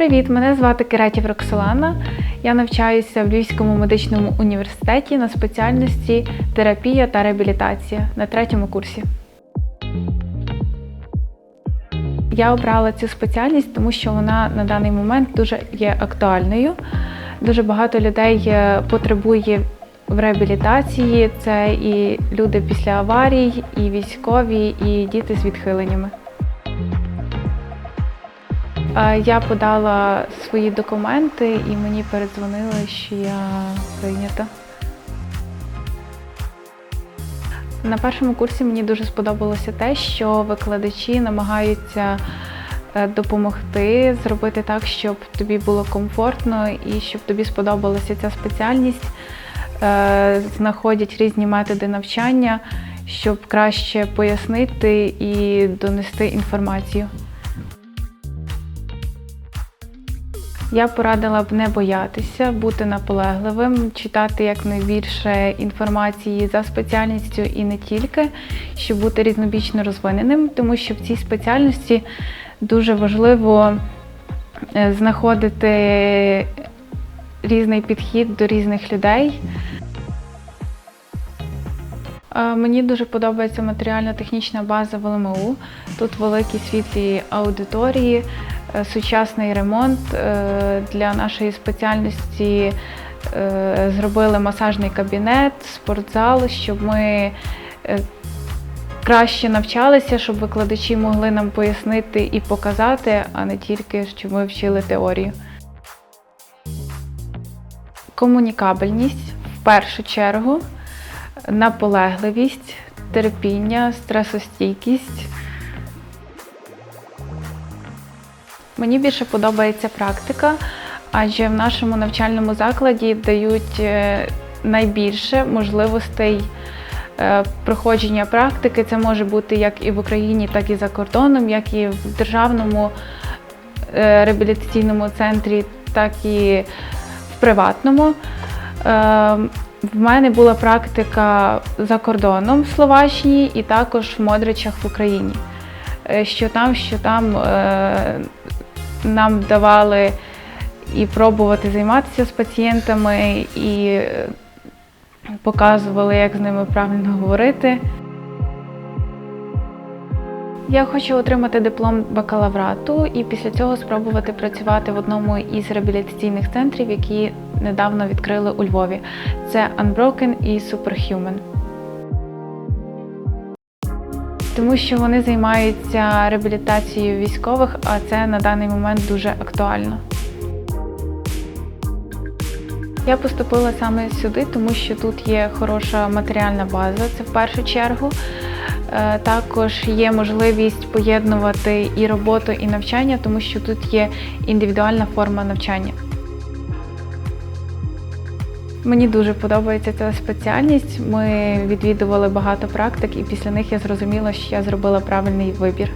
Привіт, мене звати Керетів Роксолана. Я навчаюся в Львівському медичному університеті на спеціальності терапія та реабілітація на третьому курсі. Я обрала цю спеціальність, тому що вона на даний момент дуже є актуальною. Дуже багато людей е, потребує в реабілітації. Це і люди після аварій, і військові, і діти з відхиленнями. Я подала свої документи і мені передзвонили, що я прийнята. На першому курсі мені дуже сподобалося те, що викладачі намагаються е, допомогти зробити так, щоб тобі було комфортно і щоб тобі сподобалася ця спеціальність. Е, Знаходять різні методи навчання, щоб краще пояснити і донести інформацію. Я порадила б не боятися, бути наполегливим, читати якнайбільше інформації за спеціальністю і не тільки, щоб бути різнобічно розвиненим, тому що в цій спеціальності дуже важливо е, знаходити різний підхід до різних людей. Е, Мені дуже подобається матеріально-технічна база в. Тут великі світлі аудиторії, сучасний ремонт. Е, Для нашої спеціальності е, зробили масажний кабінет, спортзал, щоб ми е, краще навчалися, щоб викладачі могли нам пояснити і показати, а не тільки щоб ми вчили теорію. Комунікабельність в першу чергу наполегливість, терпіння, стресостійкість. Мені більше подобається практика, адже в нашому навчальному закладі дають е, найбільше можливостей е, проходження практики. Це може бути як і в Україні, так і за кордоном, як і в державному е, реабілітаційному центрі, так і в приватному. В мене була практика за кордоном в Словаччині і також в Модричах в Україні. Що там, що там нам давали і пробувати займатися з пацієнтами, і е, показували, як з ними правильно говорити. Я хочу отримати диплом бакалаврату і після цього спробувати працювати в одному із реабілітаційних центрів, які недавно відкрили у Львові. Це Unbroken і Superhuman. Тому що вони займаються реабілітацією військових, а це на даний момент дуже актуально. Я поступила саме сюди, тому що тут є хороша матеріальна база, це в першу чергу. Е, Також є можливість поєднувати і роботу, і навчання, тому що тут є індивідуальна форма навчання. Мені дуже подобається ця спеціальність. Ми відвідували багато практик, і після них я зрозуміла, що я зробила правильний вибір.